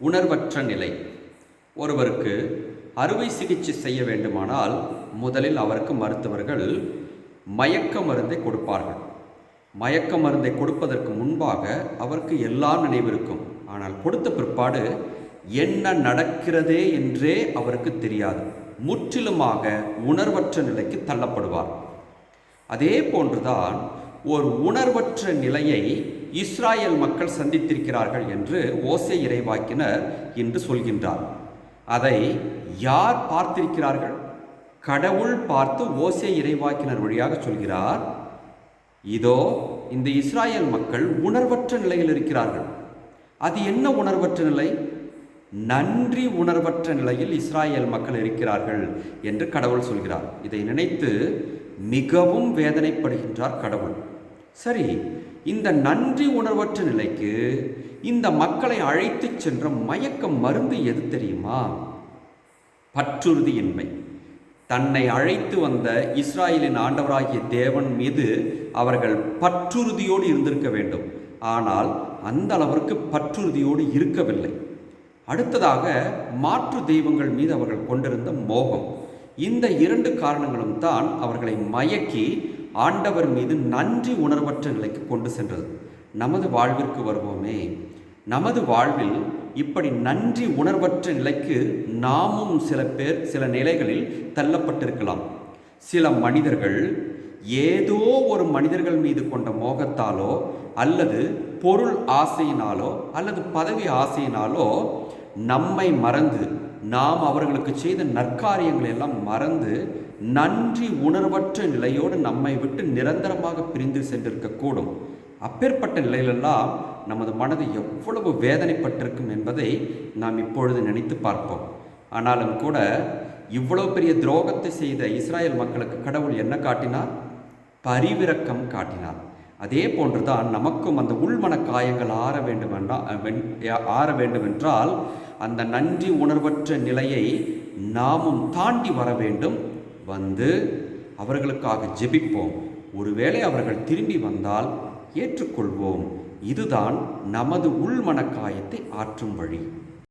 உணர்வற்ற நிலை. ஒருவருக்கு அறுவை சிகிச்சை செய்ய வேண்டுமானால் முதலில் அவருக்கு மருத்துவர்கள் மயக்க மருந்தை கொடுப்பார்கள். மயக்க மருந்தை கொடுப்பதற்கு முன்பாக அவருக்கு எல்லாம் நினைவிருக்கும். ஆனால் கொடுத்த பிற்பாடு என்ன நடக்கிறதே என்றே அவருக்கு தெரியாது. முற்றிலுமாக உணர்வற்ற நிலைக்கு தள்ளப்படுவார். அதே போன்றுதான் ஒரு உணர்வற்ற நிலையை இஸ்ராயல் மக்கள் சந்தித்திருக்கிறார்கள் என்று ஓசை இறைவாக்கினர் என்று சொல்கின்றார். அதை யார் பார்த்திருக்கிறார்கள்? கடவுள் பார்த்து ஓசை இறைவாக்கினர் வழியாக சொல்கிறார் இதோ இந்த இஸ்ராயல் மக்கள் உணர்வற்ற நிலையில் இருக்கிறார்கள். அது என்ன உணர்வற்ற நிலை? நன்றி உணர்வற்ற நிலையில் இஸ்ராயல் மக்கள் இருக்கிறார்கள் என்று கடவுள் சொல்கிறார். இதை நினைத்து மிகவும் வேதனைப்படுகின்றார் கடவுள். சரி இந்த நன்றி உணர்வற்ற நிலைக்கு இந்த மக்களை அழைத்துச் சென்ற மயக்க மருந்து எது தெரியுமா? பற்றுறுதியின்மை. தன்னை அழைத்து வந்த இஸ்ராயலின் ஆண்டவராகிய தேவன் மீது அவர்கள் பற்றுறுதியோடு இருந்திருக்க வேண்டும். ஆனால் அந்த அளவிற்கு பற்றுறுதியோடு இருக்கவில்லை. அடுத்ததாக மாற்று தெய்வங்கள் மீது அவர்கள் கொண்டிருந்த மோகம். இந்த இரண்டு காரணங்களும் தான் அவர்களை மயக்கி ஆண்டவர் மீது நன்றி உணர்வற்ற நிலைக்கு கொண்டு சென்றது. நமது வாழ்விற்கு வருவோமே. நமது வாழ்வில் இப்படி நன்றி உணர்வற்ற நிலைக்கு நாமும் சில பேர் சில நிலைகளில் தள்ளப்பட்டிருக்கலாம். சில மனிதர்கள் ஏதோ ஒரு மனிதர்கள் மீது கொண்ட மோகத்தாலோ அல்லது பொருள் ஆசையினாலோ அல்லது பதவி ஆசையினாலோ நம்மை மறந்து நாம் அவர்களுக்கு செய்த நற்காரியங்களை எல்லாம் மறந்து நன்றி உணர்வற்ற நிலையோடு நம்மை விட்டு நிரந்தரமாக பிரிந்து சென்றிருக்கக்கூடும். அப்பேற்பட்ட நிலையிலெல்லாம் நமது மனது எவ்வளவு வேதனைப்பட்டிருக்கும் என்பதை நாம் இப்பொழுது நினைத்து பார்ப்போம். ஆனாலும் கூட இவ்வளவு பெரிய துரோகத்தை செய்த இஸ்ராயல் மக்களுக்கு கடவுள் என்ன காட்டினார்? பரிவிரக்கம் காட்டினார். அதே போன்றுதான் நமக்கும் அந்த உள்மன காயங்கள் ஆற வேண்டுமென்றால் ஆற வேண்டுமென்றால் அந்த நன்றி உணர்வற்ற நிலையை நாமும் தாண்டி வர வேண்டும். வந்து அவர்களுக்காக ஜெபிப்போம். ஒருவேளை அவர்கள் திரும்பி வந்தால் ஏற்றுக்கொள்வோம். இதுதான் நமது உள்மன காயத்தை ஆற்றும் வழி.